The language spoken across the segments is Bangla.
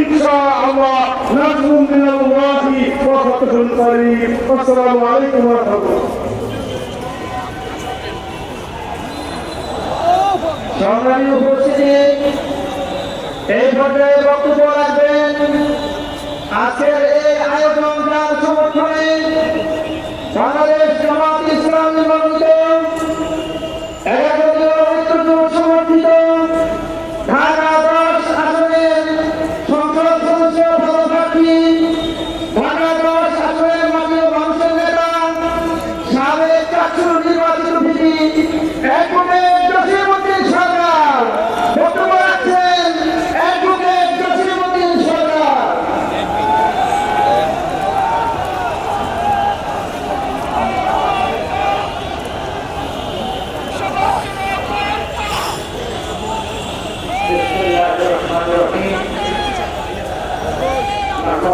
ইনশাআল্লাহ নাজমুন মিনাল্লাহি ওয়া ফাতহুল করিম আসসালামু আলাইকুম ওয়া রাহমাতুল্লাহ। সংগ্রামী উপস্থিতি, এই সমর্থনে বাংলাদেশ জামাত ইসলামী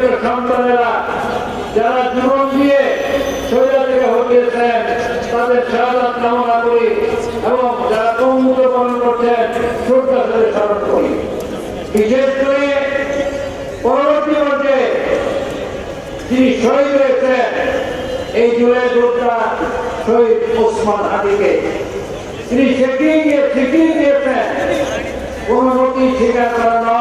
পরিত্যক্ত সন্তানেরা যারা জীবন দিয়ে শরীর থেকে হটিয়েছেন, তাদের সারাদাত কামনা করি এবং যারা কৌমুদ্র পালন করছেন, শ্রদ্ধা ধরে স্মরণ করি। বিশেষ করে পরবর্তী পর্যায়ে যিনি শহীদ হয়েছেন, এই জুলাই যোদ্ধা শহীদ ওসমান হাদিকে তিনি শিখিয়ে গিয়ে শিখিয়ে দিয়েছেন নদী স্বীকার করা